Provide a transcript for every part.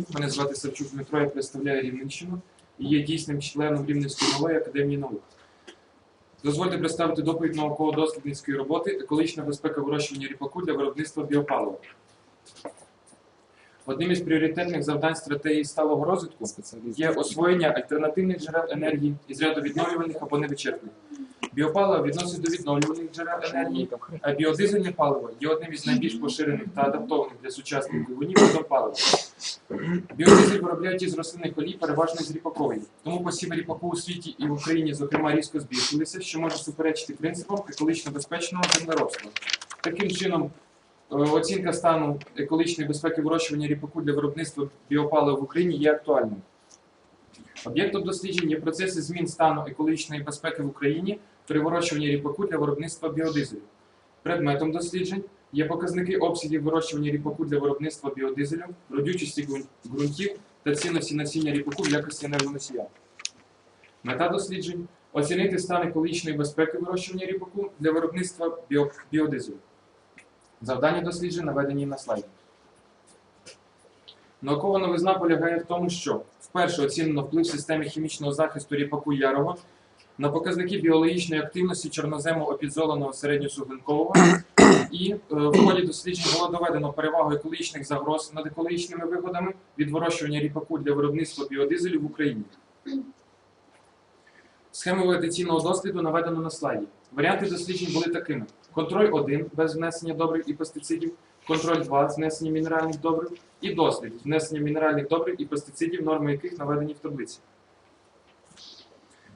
всім. Мене звати Савчук Дмитро, я представляю Рівненщину і є дійсним членом Рівненської нової академії наук. Дозвольте представити доповідь науково-дослідницької роботи Екологічна безпека вирощування ріпаку для виробництва біопалива. Одним із пріоритетних завдань стратегії сталого розвитку є освоєння альтернативних джерел енергії із ряду відновлювальних або невичерпних. Біопаливо відносить до відновлювальних джерел енергії, а біодизельне паливо є одним із найбільш поширених та адаптованих для сучасних двигунів видів палива. Біодизель виробляють із рослинних олій, переважно з ріпакової. Тому посіви ріпаку у світі і в Україні, зокрема, різко збільшилися, що може суперечити принципам екологічно безпечного землеробства. Таким чином, е, оцінка стану екологічної безпеки вирощування ріпаку для виробництва біопалива в Україні є актуальною. Об'єктом досліджень є процеси змін стану екологічної безпеки в Україні при вирощуванні ріпаку для виробництва біодизелю. Предметом досліджень є показники обсягів вирощування ріпаку для виробництва біодизелю, родючості ґрунтів та цінності насіння ріпаку в якості енергоносія. Мета досліджень оцінити стан екологічної безпеки вирощування ріпаку для виробництва біо- біодизелю. Завдання досліджень наведені на слайді. Наукова новизна полягає в тому, що вперше оцінено вплив системи хімічного захисту ріпаку ярого на показники біологічної активності чорнозему опідзоленого середньосуглинкового, і е, в ході досліджень було доведено перевагу екологічних загроз над екологічними вигодами від вирощування ріпаку для виробництва біодизелю в Україні. Схему вегетаційного досліду наведено на слайді. Варіанти досліджень були такими: контроль 1 без внесення добрив і пестицидів, контроль 2 з внесенням мінеральних добрив і дослід з внесенням мінеральних добрив і пестицидів, норми яких наведені в таблиці.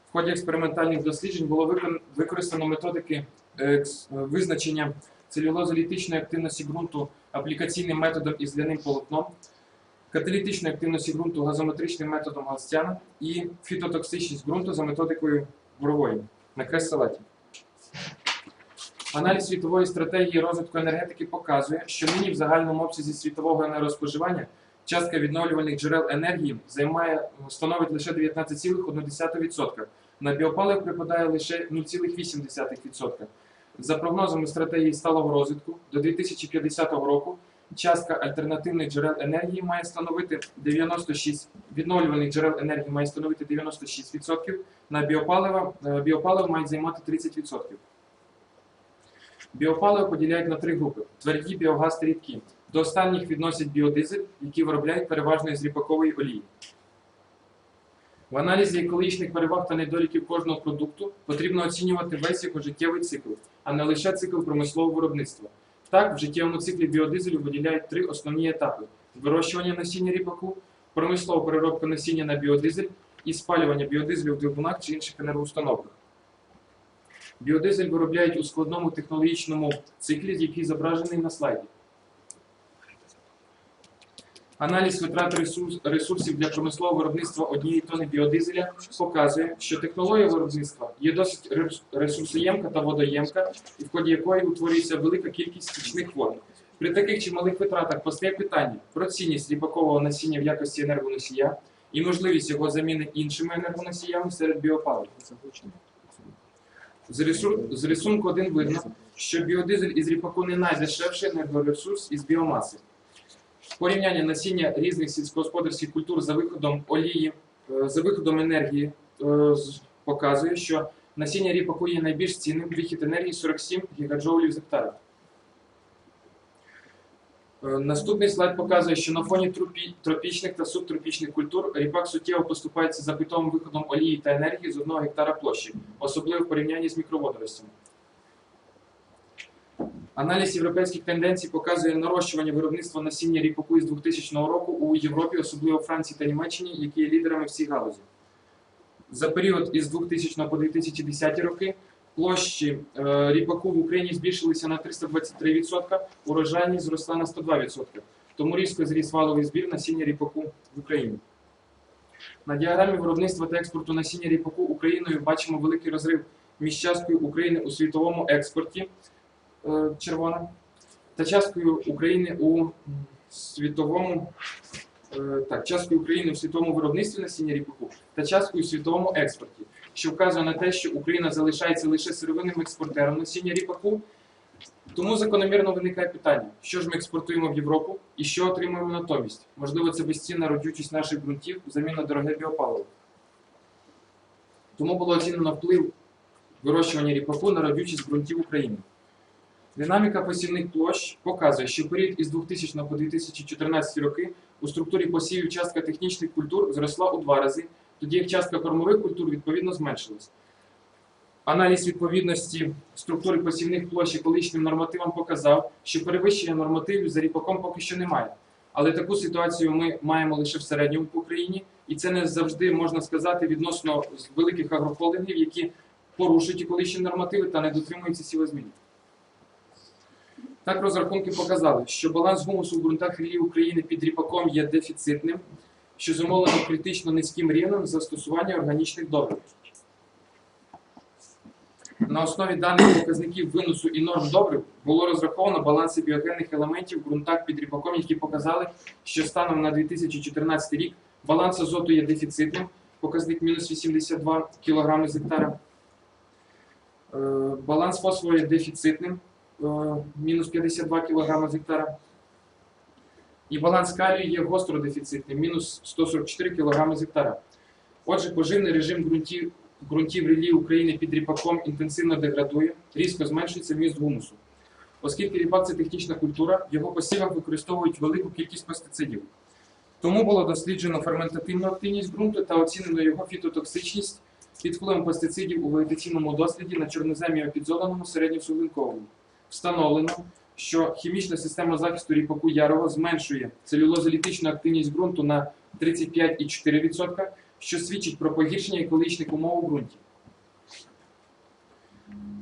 В ході експериментальних досліджень було використано методики визначення целюлозолітичної активності ґрунту аплікаційним методом із ляним полотном, каталітичної активності ґрунту газометричним методом Галстяна і фітотоксичність ґрунту за методикою Борової на крест салаті. Аналіз світової стратегії розвитку енергетики показує, що нині в загальному обсязі світового енергоспоживання частка відновлювальних джерел енергії займає становить лише 19,1%. На біопалив припадає лише 0,8%. За прогнозами стратегії сталого розвитку до 2050 року частка альтернативних джерел енергії має становити 96, відновлюваних джерел енергії має становити 96%, на біопалива, е, біопаливо мають займати 30%. Біопаливо поділяють на три групи: тверді, біогаз та рідкі. До останніх відносять біодизель, який виробляють переважно із ріпакової олії. В аналізі екологічних переваг та недоліків кожного продукту потрібно оцінювати весь його життєвий цикл, а не лише цикл промислового виробництва. Так, в життєвому циклі біодизелю виділяють три основні етапи: вирощування насіння ріпаку, промислова переробка насіння на біодизель і спалювання біодизелю в двигунах чи інших енергоустановках. Біодизель виробляють у складному технологічному циклі, який зображений на слайді. Аналіз витрат ресурсів для промислового виробництва однієї тони біодизеля показує, що технологія виробництва є досить ресурсоємка та водоємка, і в ході якої утворюється велика кількість стічних вод. При таких чималих витратах постає питання про цінність ріпакового насіння в якості енергоносія і можливість його заміни іншими енергоносіями серед біопалив. З, з рисунку 1 видно, що біодизель із ріпаку не найдешевший енергоресурс із біомаси. Порівняння насіння різних сільськогосподарських культур за виходом олії, е, за виходом енергії е, показує, що насіння ріпаку є найбільш цінним, вихід енергії 47 гігаджоулів з гектара. Е, Наступний слайд показує, що на фоні тропічних та субтропічних культур ріпак суттєво поступається за питомим виходом олії та енергії з 1 гектара площі, особливо в порівнянні з мікроводоростями. Аналіз європейських тенденцій показує нарощування виробництва насіння ріпаку із 2000 року у Європі, особливо Франції та Німеччині, які є лідерами в галузі. За період із 2000 по 2010 роки площі е, ріпаку в Україні збільшилися на 323%, урожайність зросла на 102%. Тому різко зріс валовий збір насіння ріпаку в Україні. На діаграмі виробництва та експорту насіння ріпаку Україною бачимо великий розрив між часткою України у світовому експорті червона та часткою України у світовому е, так, часткою України у світовому виробництві насіння ріпаку та часткою у світовому експорті, що вказує на те, що Україна залишається лише сировинним експортером насіння ріпаку, Тому закономірно виникає питання, що ж ми експортуємо в Європу і що отримуємо натомість? Можливо, це безцінна родючість наших ґрунтів замін на дороге біопаливо. Тому було оцінено вплив вирощування ріпаку на родючість ґрунтів України. Динаміка посівних площ показує, що період із 2000 по 2014 роки у структурі посівів частка технічних культур зросла у два рази, тоді як частка кормових культур відповідно зменшилась. Аналіз відповідності структури посівних площ екологічним нормативам показав, що перевищення нормативів за ріпаком поки що немає. Але таку ситуацію ми маємо лише в середньому по Україні, і це не завжди можна сказати відносно великих агрохолдингів, які порушують екологічні нормативи та не дотримуються сілозмінів. Так розрахунки показали, що баланс гумусу в ґрунтах ріллі України під ріпаком є дефіцитним, що зумовлено критично низьким рівнем застосування органічних добрив. На основі даних показників виносу і норм добрив було розраховано баланси біогенних елементів в ґрунтах під ріпаком, які показали, що станом на 2014 рік баланс азоту є дефіцитним, показник мінус 82 кг з гектара. Е, Баланс фосфору є дефіцитним, мінус 52 кг з гектара. І баланс калію є гостро дефіцитним, мінус 144 кг з гектара. Отже, поживний режим ґрунтів, ґрунтів релі України під ріпаком інтенсивно деградує, різко зменшується вміст гумусу. Оскільки ріпак це технічна культура, в його посівах використовують велику кількість пестицидів. Тому було досліджено ферментативну активність ґрунту та оцінено його фітотоксичність під впливом пестицидів у вегетаційному досліді на чорноземі опідзоленому середньосуглинковому. Встановлено, що хімічна система захисту ріпаку ярого зменшує целюлозолітичну активність ґрунту на 35,4%, що свідчить про погіршення екологічних умов у ґрунті.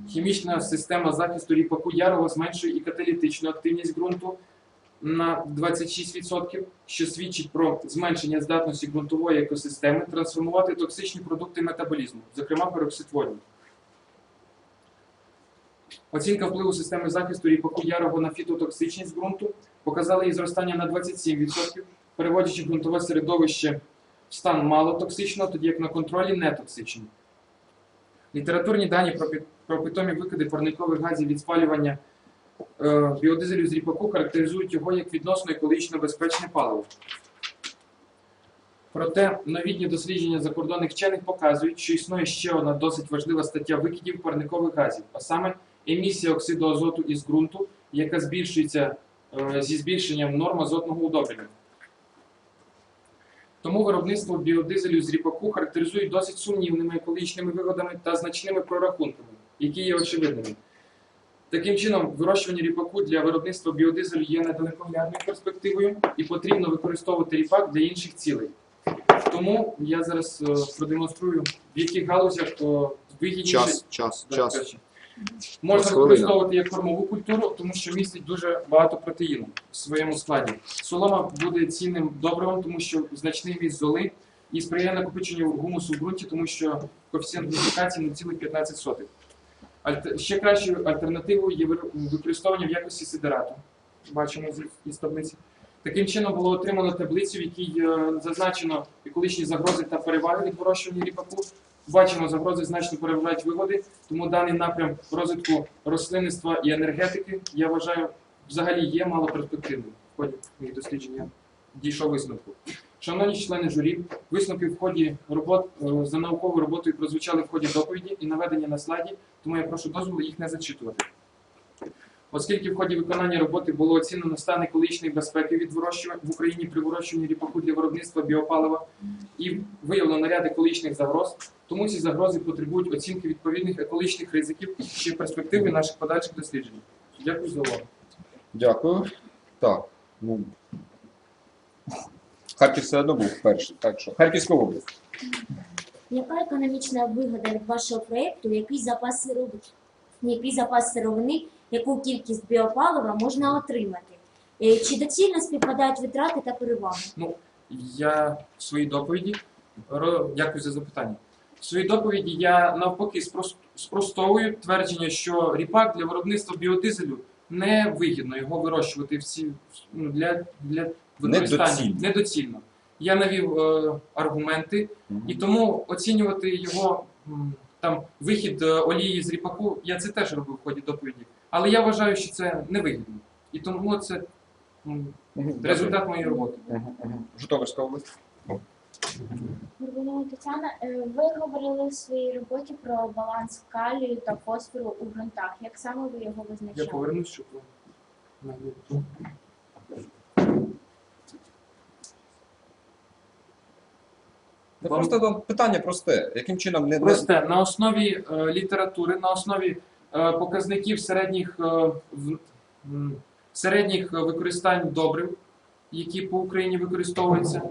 Хімічна система захисту ріпаку ярого зменшує і каталітичну активність ґрунту на 26%, що свідчить про зменшення здатності ґрунтової екосистеми трансформувати токсичні продукти метаболізму, зокрема пероксид. Оцінка впливу системи захисту ріпаку ярого на фітотоксичність ґрунту показала її зростання на 27%, переводячи ґрунтове середовище в стан малотоксичного, тоді як на контролі нетоксичний. Літературні дані про, про питомі викиди парникових газів від спалювання е, біодизелю з ріпаку характеризують його як відносно екологічно безпечне паливо. Проте новітні дослідження закордонних вчених показують, що існує ще одна досить важлива стаття викидів парникових газів, а саме емісія оксиду азоту із ґрунту, яка збільшується е, зі збільшенням норм азотного удобрення. Тому виробництво біодизелю з ріпаку характеризують досить сумнівними екологічними вигодами та значними прорахунками, які є очевидними. Таким чином, вирощування ріпаку для виробництва біодизелю є недалекоглядною перспективою і потрібно використовувати ріпак для інших цілей. Тому я зараз е, продемонструю, в яких галузях вигідніше Час, час, Да, час. Можна використовувати як кормову культуру, тому що містить дуже багато протеїну в своєму складі. Солома буде цінним добривом, тому що значний вміст золи і сприяє накопиченню гумусу в ґрунті, тому що коефіцієнт гліфікації 0,15. Альте- Ще кращою альтернативою є використовування в якості сидерату. Бачимо із таблиці. Таким чином було отримано таблицю, в якій е, зазначено екологічні загрози та переваги від вирощування ріпаку. Бачимо, загрози значно переважають вигоди, тому даний напрям розвитку рослинництва і енергетики, я вважаю, взагалі є малоперспективним. В ході моїх дослідження дійшов висновку. Шановні члени журі, висновки в ході робот е, за науковою роботою прозвучали в ході доповіді і наведення на слайді, тому я прошу дозволу їх не зачитувати. Оскільки в ході виконання роботи було оцінено стан екологічної безпеки від вирощування в Україні при вирощуванні ріпаку для виробництва біопалива і виявлено ряд екологічних загроз, тому ці загрози потребують оцінки відповідних екологічних ризиків ще в перспективі наших подальших досліджень. Дякую за увагу. Дякую. Так, ну. Харків все одно був перший, так що. Харківська область. Яка економічна вигода від вашого проєкту, який запас сировини, який запас сировини, яку кількість біопалива можна отримати? Е, Чи доцільно співпадають витрати та переваги? Ну, Я в своїй доповіді дякую за запитання. В своїй доповіді я навпаки спрос- спростовую твердження, що ріпак для виробництва біодизелю не вигідно його вирощувати всі ну, для, для використання Недоцільно. недоцільно. Я навів е, аргументи, Мгм. і тому оцінювати його там вихід е, олії з ріпаку, я це теж робив в ході доповіді. Але я вважаю, що це невигідно. І тому це м, результат моєї роботи. Житомирська область. Горбунова Тетяна, е, ви говорили в своїй роботі про баланс калію та фосфору у ґрунтах. Як саме ви його Я визначали? повернусь, щоб ви Вам- Просто там питання просте. Яким чином не, не... Просте, на основі е, літератури, на основі показників середніх, е, середніх е, використань добрив, які по Україні використовуються,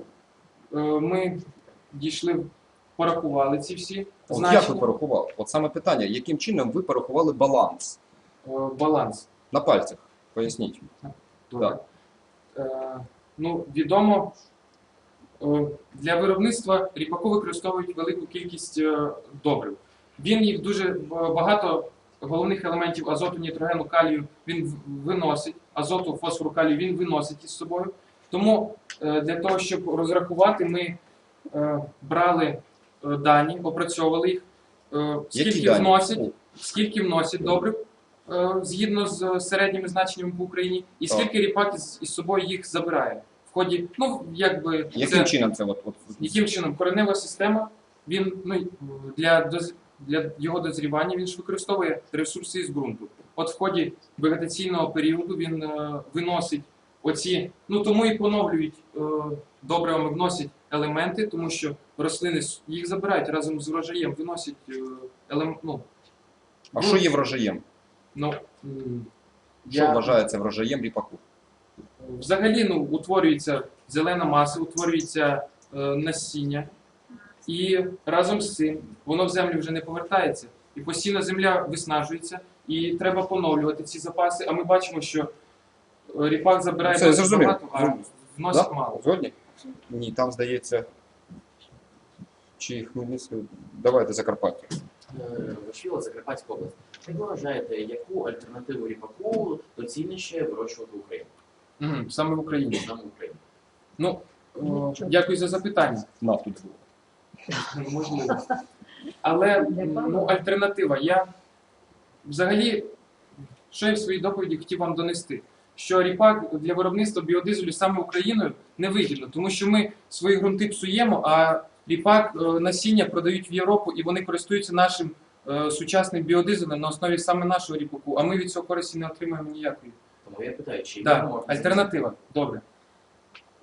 е, ми дійшли, порахували ці всі От як ви порахували? От саме питання, яким чином ви порахували баланс е, баланс. на пальцях? Поясніть. Добре. Е, ну, відомо, е, для виробництва ріпаку використовують велику кількість е, добрив. Він їх дуже багато головних елементів азоту, нітрогену, калію він виносить, азоту, фосфору, калію він виносить із собою. Тому е, для того, щоб розрахувати, ми е, брали е, дані, опрацьовували їх, скільки вносять скільки вносять добрив згідно з середніми значеннями по Україні, і скільки ріпак із, із собою їх забирає. В ході, ну якби Яким це, чином це от, от? Яким чином? Коренева система, він ну для доз, для його дозрівання він ж використовує ресурси із ґрунту. От в ході вегетаційного періоду він е, виносить оці, ну тому і поновлюють е, добривами, вносять елементи, тому що рослини їх забирають разом з врожаєм, виносять е, елем, ну, А що є врожаєм? Ну, м, Що я- вважається врожаєм ріпаку? взагалі ну, утворюється зелена маса, утворюється е, насіння, і разом з цим воно в землю вже не повертається. І постійно земля виснажується, і треба поновлювати ці запаси. А ми бачимо, що е, ріпак забирає Це зрозуміло. багато, а вносить мало. Згодні? Ні, там здається. Чи Хмельницький. Давайте Закарпаття. Е, Закарпатська область. Як ви вважаєте, яку альтернативу ріпаку доцільніше вирощувати в Україні? Мгм, Саме в Україні. Саме в Україні. Ну, е, дякую за запитання. Нафту. Можливо. Але ну, альтернатива. Я взагалі, що я в своїй доповіді хотів вам донести, що ріпак для виробництва біодизелю саме Україною не вигідно, тому що ми свої ґрунти псуємо, а ріпак е, насіння продають в Європу і вони користуються нашим е, сучасним біодизелем на основі саме нашого ріпаку, а ми від цього користі не отримаємо ніякої. Тому я питаю, чи Да, альтернатива. Добре.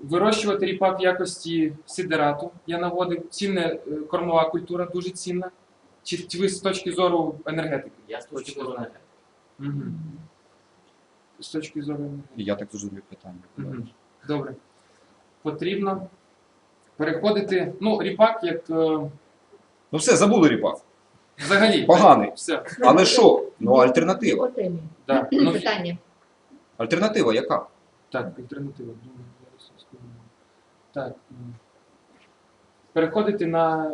Вирощувати ріпак в якості сидерату, я наводив. Цінна е, кормова культура, дуже цінна. Чи, ви з точки зору енергетики? Я з точки зору енергетики. Угу. З точки зору енергетики. Я так зрозумів питання. Мгм. Добре. Потрібно переходити. Ну, ріпак як е, Ну все, забули ріпак. взагалі. Поганий. Все. Але що? Ну альтернатива. Да. Ну, Питання. Альтернатива яка? Так, альтернатива. Думаю. Так. Переходити на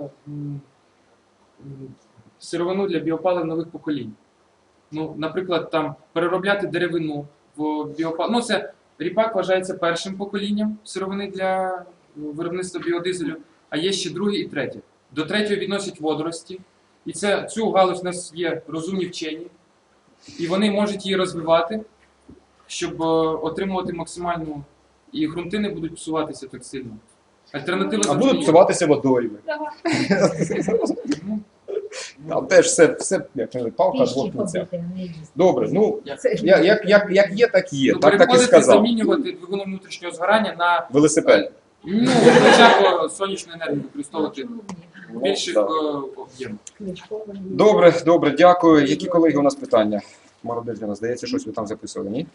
сировину для біопалив нових поколінь. Ну, наприклад, там переробляти деревину в біопалив. Ну, це ріпак вважається першим поколінням сировини для е, виробництва біодизелю, а є ще друге і третє. До третього відносять водорості. І це, цю галузь у нас є розумні вчені, і вони можуть її розвивати щоб е, отримувати максимальну і ґрунти не будуть псуватися так сильно. Альтернатива А завжди будуть є. псуватися водойми. Ну, Там теж все, все як кажуть, палка з двох їсти. Добре, ну ж як, як, як є, так є. ну, Так, так і переходити, сказав. замінювати двигуни внутрішнього згорання на Велосипед. ну, хоча б сонячну енергію використовувати чому ні? в більших е, об'ємах. Добре, добре, дякую. Які колеги у нас питання? Мародельна, здається, щось ви там записували, ні?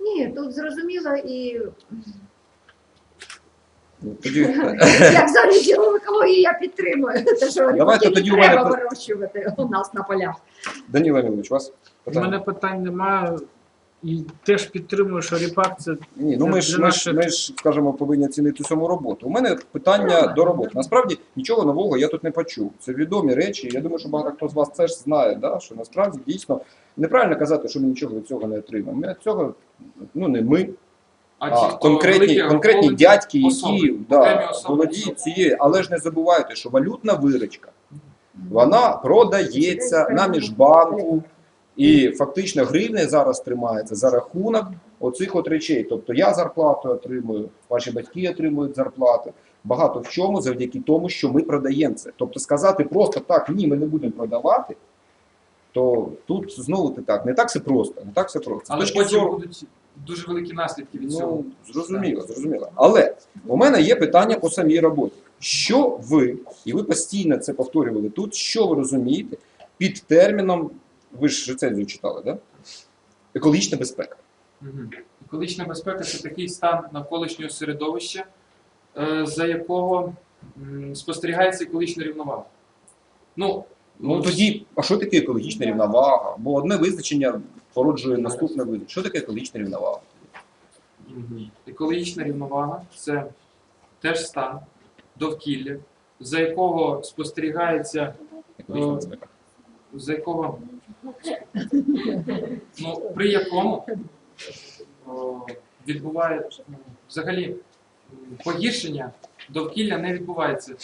Ні, тут зрозуміло і Ну, Тоді як зараз діло екології я підтримую. Те, що Давайте тоді у мене треба вирощувати у нас на полях. Даніло Емілович, у вас У питання? мене питань немає. І теж підтримую, що ріпак це Ні, ну ми ж, ми ж, ми ж, скажімо, повинні цінити саму роботу. У мене питання до роботи. Насправді нічого нового я тут не почув. Це відомі речі. Я думаю, що багато хто з вас теж знає, да, що насправді дійсно неправильно казати, що ми нічого від цього не отримаємо. Ми від цього, ну не ми, А, а, ті, конкретні, конкретні дядьки, які да, володіють цією, але ж не забувайте, що валютна виручка вона продається на міжбанку. І фактично гривня зараз тримається за рахунок оцих от речей. Тобто я зарплату отримую, ваші батьки отримують зарплати. Багато в чому завдяки тому, що ми продаємо це. Тобто сказати просто так, ні, ми не будемо продавати, то тут знову ти так, не так все просто, не так все просто. Але точки потім зору- будуть дуже великі наслідки від цього. Ну, зрозуміло, зрозуміло. Але у мене є питання по самій роботі. Що ви, і ви постійно це повторювали тут, що ви розумієте під терміном, ви ж рецензію читали, да? Екологічна безпека. Мгм. Екологічна безпека це такий стан навколишнього середовища, е, за якого спостерігається екологічна рівновага. Ну, Ну тоді, а що таке екологічна рівновага? Бо одне визначення породжує наступне визначення. Що таке екологічна рівновага? Мгм. Екологічна рівновага це теж стан довкілля, за якого спостерігається, Екологічна Е, безпека. за якого ну, при якому о, відбуває ну, взагалі погіршення довкілля не відбувається.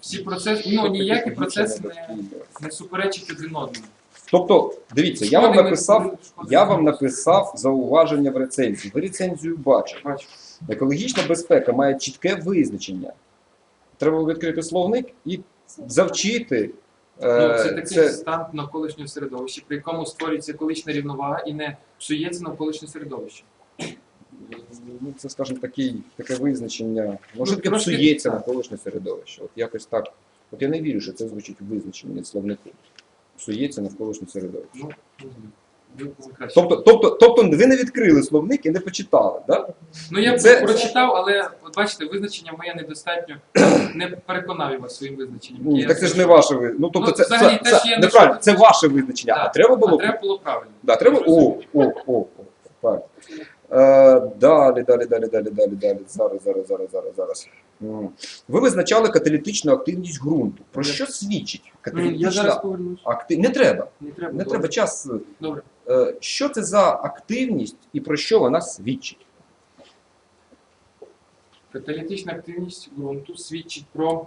Всі процеси, ну ніякі процеси не, не суперечать один одному. Тобто, дивіться, я вам написав, я вам написав зауваження в рецензії. Ви рецензію бачите. Екологічна безпека має чітке визначення. Треба відкрити словник і завчити. Е, Ну, це такий стан навколишнього середовища, при якому створюється екологічна рівновага і не псується навколишнє середовище. ну, це, скажімо, такий, таке визначення. Може, Ну, таке псується так. навколишнє середовище. От якось так. От я не вірю, що це звучить визначення словнику. Псується навколишнє середовище. Ну, Тобто, тобто, тобто ви не відкрили словник і не почитали, да? Ну я Це- прочитав, але от бачите, визначення моє недостатньо не переконав вас своїм визначенням. Ну, так це ж не ваше визначення. Ну, тобто Ну, це, взагалі це, це неправильно, це ваше визначення. Да. А треба А було треба було правильно. Да, треба. О, о, о, о, так. Е, далі, далі, далі, далі, далі, далі. Зараз, зараз, зараз, зараз, зараз. Ви визначали каталітичну активність ґрунту. Про що свідчить каталітична активність? Не треба. Не треба. Не треба час. Добре. Е, Що це за активність і про що вона свідчить? Каталітична активність ґрунту свідчить про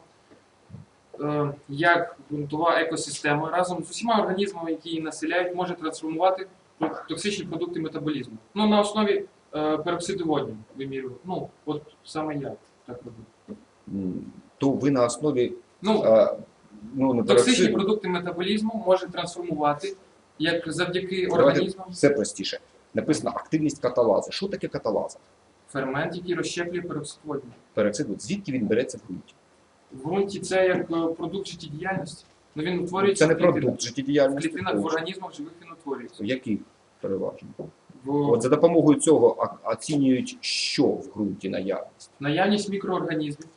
е, як ґрунтова екосистема разом з усіма організмами, які її населяють, може трансформувати токсичні продукти метаболізму. Ну, на основі е, пероксиду водню вимірював. Ну, от саме я так роблю. То ви на основі Ну, е, ну, токсичні пероксиду. продукти метаболізму може трансформувати як завдяки Давайте організмам все простіше. Написано активність каталази. Що таке каталаза? фермент, який розщеплює пероксид водню. Пероксид, от звідки він береться в ґрунті? В ґрунті це як е, продукт життєдіяльності. Ну він утворюється Це не в клітинах. продукт В життєдіяльності. клітинах в організмах живих він утворюється. Які переважно? В От за допомогою цього а- оцінюють, що в ґрунті наявність. наявність мікроорганізмів.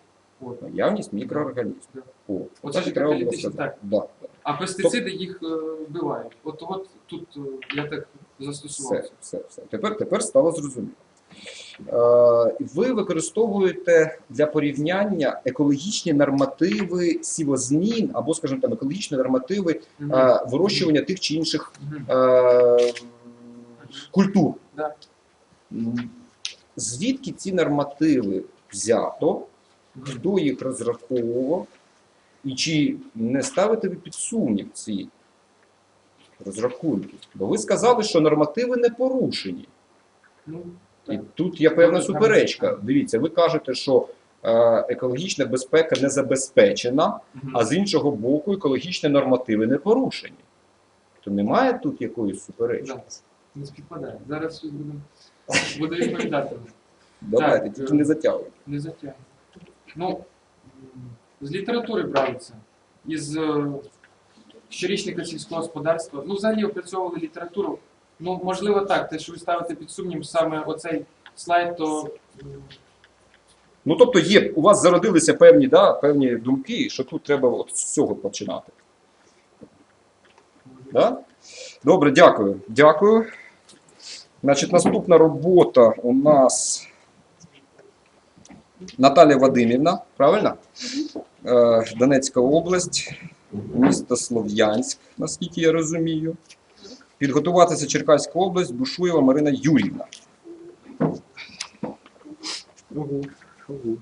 От. Наявність мікроорганізмів. Да. О, Оце так ж треба було каталітичний, сказати. так. Да, да. А пестициди їх е, вбивають. От, от тут е, я так застосував. Все, все, все. Тепер, тепер стало зрозуміло. Е, ви використовуєте для порівняння екологічні нормативи сівозмін або, скажімо там, екологічні нормативи е, вирощування тих чи інших е, культур. Да. Звідки ці нормативи взято, хто їх розраховував, і чи не ставите ви під сумнів ці розрахунки? Бо ви сказали, що нормативи не порушені. Ну, І тут є певна Ну, суперечка. Дивіться, ви кажете, що е, екологічна безпека не забезпечена, а з іншого боку, екологічні нормативи не порушені. То немає тут якоїсь суперечки. Не співпадає. Зараз будемо буду відповідати. Давайте, тільки е, не затягуйте. Не затягне. Ну, з літератури бралися. Із е, щорічника сільського господарства. Ну, взагалі опрацьовували літературу. Ну, можливо, так. Те, що ви ставите під сумнів саме оцей слайд, то Ну тобто є, у вас зародилися певні, да, певні думки, що тут треба от з цього починати. Да? Добре, дякую. Дякую. Значить, наступна робота у нас Наталія Вадимівна, правильно? Е, Донецька область, місто Слов'янськ, наскільки я розумію. Підготуватися Черкаська область, Бушуєва Марина Юрівна. Угу, ого.